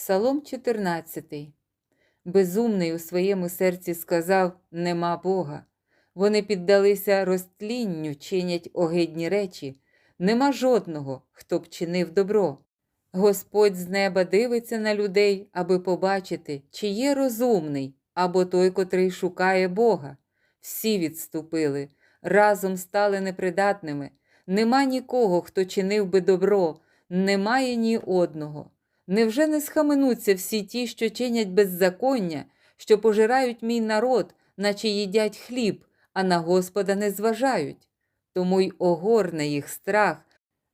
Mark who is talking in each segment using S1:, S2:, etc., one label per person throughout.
S1: Псалом 14. Безумний у своєму серці сказав Нема Бога. Вони піддалися розтлінню, чинять огидні речі. Нема жодного, хто б чинив добро. Господь з неба дивиться на людей, аби побачити, чи є розумний, або той, котрий шукає Бога. Всі відступили, разом стали непридатними. Нема нікого, хто чинив би добро, немає ні одного. Невже не схаменуться всі ті, що чинять беззаконня, що пожирають мій народ, наче їдять хліб, а на Господа не зважають? Тому й огорне їх страх,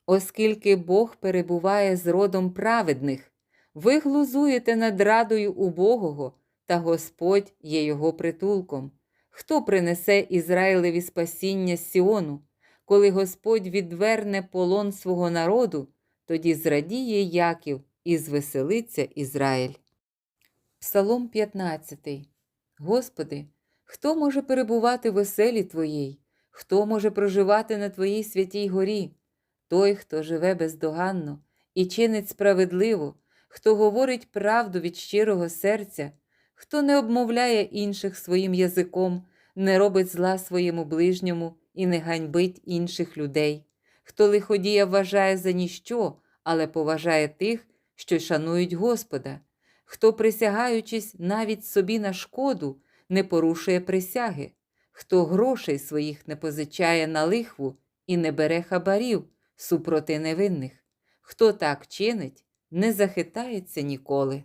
S1: оскільки Бог перебуває з родом праведних. Ви глузуєте над радою убогого, та Господь є його притулком. Хто принесе Ізраїлеві спасіння Сіону? Коли Господь відверне полон свого народу, тоді зрадіє Яків і звеселиться Ізраїль. Псалом 15. Господи, хто може перебувати в оселі Твоїй? Хто може проживати на Твоїй святій горі? Той, хто живе бездоганно і чинить справедливо, хто говорить правду від щирого серця, хто не обмовляє інших своїм язиком, не робить зла своєму ближньому і не ганьбить інших людей, хто лиходія вважає за ніщо, але поважає тих, що шанують Господа, хто, присягаючись навіть собі на шкоду, не порушує присяги, хто грошей своїх не позичає на лихву і не бере хабарів супроти невинних, хто так чинить, не захитається ніколи.